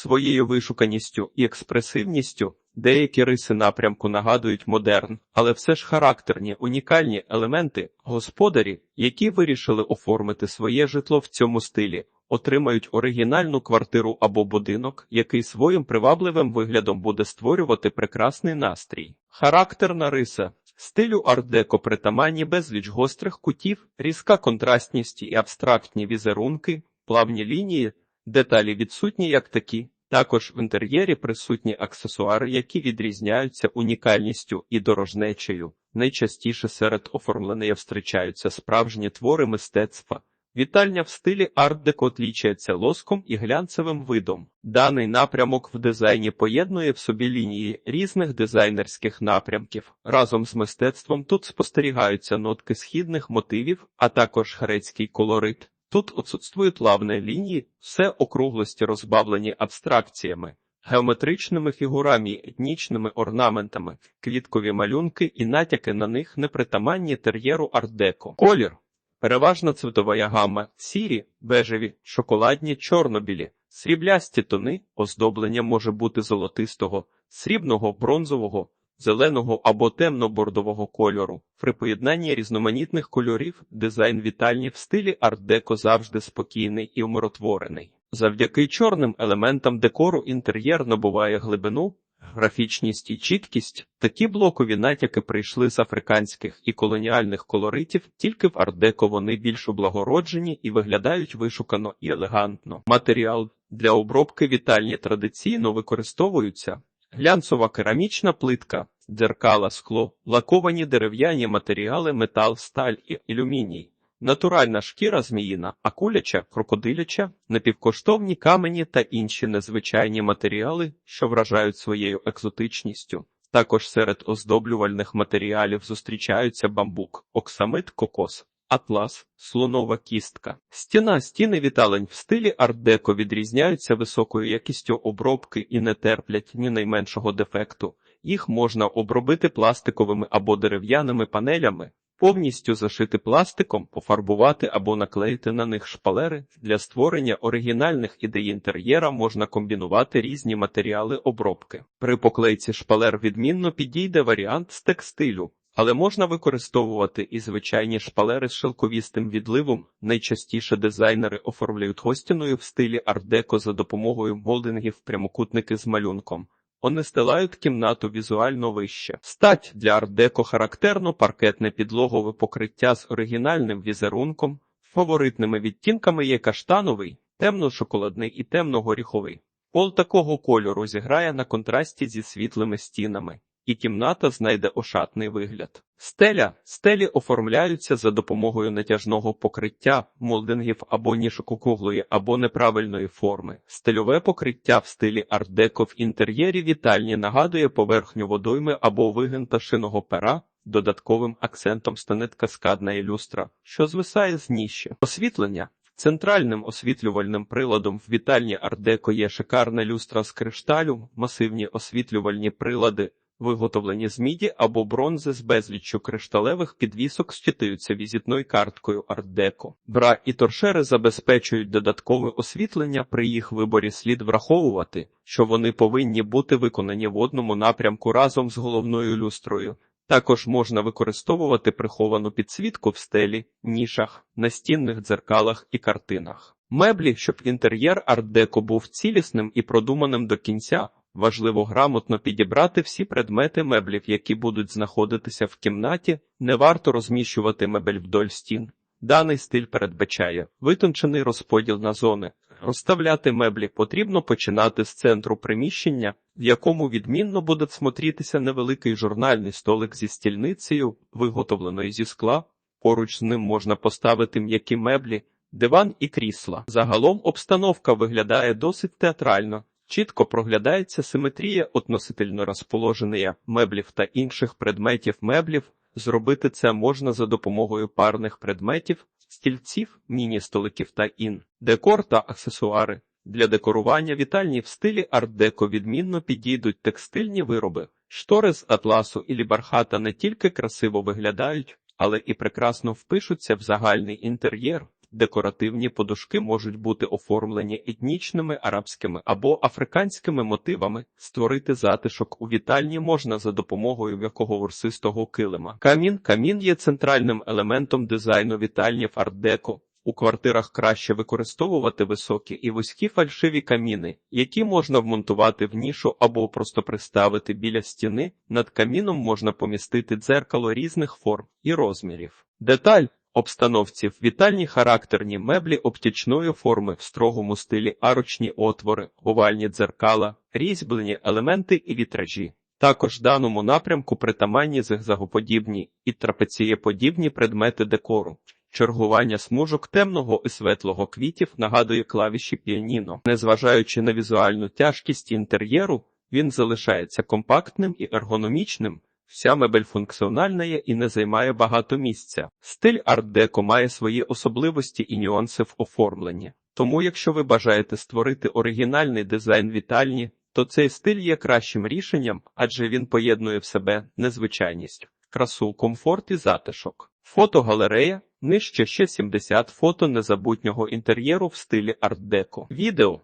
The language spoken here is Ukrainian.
Своєю вишуканістю і експресивністю деякі риси напрямку нагадують модерн, але все ж характерні, унікальні елементи, господарі, які вирішили оформити своє житло в цьому стилі, отримають оригінальну квартиру або будинок, який своїм привабливим виглядом буде створювати прекрасний настрій. Характерна риса. Стилю арт-деко притаманні безліч гострих кутів, різка контрастність і абстрактні візерунки, плавні лінії, деталі відсутні як такі. Також в інтер'єрі присутні аксесуари, які відрізняються унікальністю і дорожнечею. Найчастіше серед оформлення встрічаються справжні твори мистецтва. Вітальня в стилі арт-деко отлічається лоском і глянцевим видом. Даний напрямок в дизайні поєднує в собі лінії різних дизайнерських напрямків. Разом з мистецтвом тут спостерігаються нотки східних мотивів, а також грецький колорит. Тут отсутствують лавні лінії, все округлості розбавлені абстракціями, геометричними фігурами, етнічними орнаментами, квіткові малюнки і натяки на них непритаманні тер'єру арт-деко. Колір. Переважна цветова гамма – сірі, бежеві, шоколадні, чорнобілі, сріблясті тони, оздоблення може бути золотистого, срібного, бронзового, зеленого або темно-бордового кольору. При поєднанні різноманітних кольорів дизайн вітальні в стилі арт-деко завжди спокійний і умиротворений. Завдяки чорним елементам декору інтер'єр набуває глибину, графічність і чіткість. Такі блокові натяки прийшли з африканських і колоніальних колоритів, тільки в арт-деко вони більш облагороджені і виглядають вишукано і елегантно. Матеріал для обробки вітальні традиційно використовуються глянцова керамічна плитка, дзеркала, скло, лаковані дерев'яні матеріали, метал, сталь і алюміній. Натуральна шкіра зміїна, акуляча, крокодиляча, напівкоштовні камені та інші незвичайні матеріали, що вражають своєю екзотичністю. Також серед оздоблювальних матеріалів зустрічаються бамбук, оксамит, кокос, атлас, слонова кістка. Стіна стіни віталень в стилі арт-деко відрізняються високою якістю обробки і не терплять ні найменшого дефекту. Їх можна обробити пластиковими або дерев'яними панелями. Повністю зашити пластиком, пофарбувати або наклеїти на них шпалери. Для створення оригінальних ідей інтер'єра можна комбінувати різні матеріали обробки. При поклейці шпалер відмінно підійде варіант з текстилю, але можна використовувати і звичайні шпалери з шелковістим відливом. Найчастіше дизайнери оформлюють гостіною в стилі арт-деко за допомогою молдингів прямокутники з малюнком. Вони стилають кімнату візуально вище. Стать для арт-деко характерно паркетне підлогове покриття з оригінальним візерунком. Фаворитними відтінками є каштановий, темно-шоколадний і темно-горіховий. Пол такого кольору зіграє на контрасті зі світлими стінами, і кімната знайде ошатний вигляд. Стеля стелі оформляються за допомогою натяжного покриття, молдингів або нішококруглої або неправильної форми. Стельове покриття в стилі арт-деко в інтер'єрі вітальні нагадує поверхню водойми або вигин пташиного пера. Додатковим акцентом стане каскадна люстра, що звисає з ніші. Освітлення Центральним освітлювальним приладом в вітальні арт-деко є шикарна люстра з кришталю, масивні освітлювальні прилади, виготовлені з міді або бронзи з безліччю кришталевих підвісок щитуються візитною карткою арт-деко. Бра і торшери забезпечують додаткове освітлення. При їх виборі слід враховувати, що вони повинні бути виконані в одному напрямку разом з головною люстрою. Також можна використовувати приховану підсвітку в стелі, нішах, настінних дзеркалах і картинах. Меблі, щоб інтер'єр арт-деко був цілісним і продуманим до кінця, важливо грамотно підібрати всі предмети меблів, які будуть знаходитися в кімнаті, не варто розміщувати мебель вдоль стін. Даний стиль передбачає витончений розподіл на зони. Розставляти меблі потрібно починати з центру приміщення, в якому відмінно буде смотрітися невеликий журнальний столик зі стільницею, виготовленою зі скла. Поруч з ним можна поставити м'які меблі, диван і крісла. Загалом обстановка виглядає досить театрально. Чітко проглядається симетрія относительно розположення меблів та інших предметів меблів. Зробити це можна за допомогою парних предметів, стільців, міні-столиків та ін, декор та аксесуари. Для декорування вітальні в стилі арт-деко відмінно підійдуть текстильні вироби. Штори з атласу і бархата не тільки красиво виглядають, але і прекрасно впишуться в загальний інтер'єр. Декоративні подушки можуть бути оформлені етнічними арабськими або африканськими мотивами. Створити затишок у вітальні можна за допомогою м'якого ворсистого килима. Камін камін є центральним елементом дизайну вітальні в арт-деко. У квартирах краще використовувати високі і вузькі фальшиві каміни, які можна вмонтувати в нішу або просто приставити біля стіни. Над каміном можна помістити дзеркало різних форм і розмірів. Деталь обстановці в вітальні характерні меблі оптічної форми в строгому стилі арочні отвори, овальні дзеркала, різьблені елементи і вітражі. Також даному напрямку притаманні зигзагоподібні і трапецієподібні предмети декору. Чергування смужок темного і светлого квітів нагадує клавіші піаніно. Незважаючи на візуальну тяжкість інтер'єру, він залишається компактним і ергономічним. Вся мебель функціональна і не займає багато місця. Стиль арт-деко має свої особливості і нюанси в оформленні. Тому, якщо ви бажаєте створити оригінальний дизайн вітальні, то цей стиль є кращим рішенням, адже він поєднує в себе незвичайність, красу, комфорт і затишок. Фотогалерея нижче ще 70 фото незабутнього інтер'єру в стилі арт-деко. Відео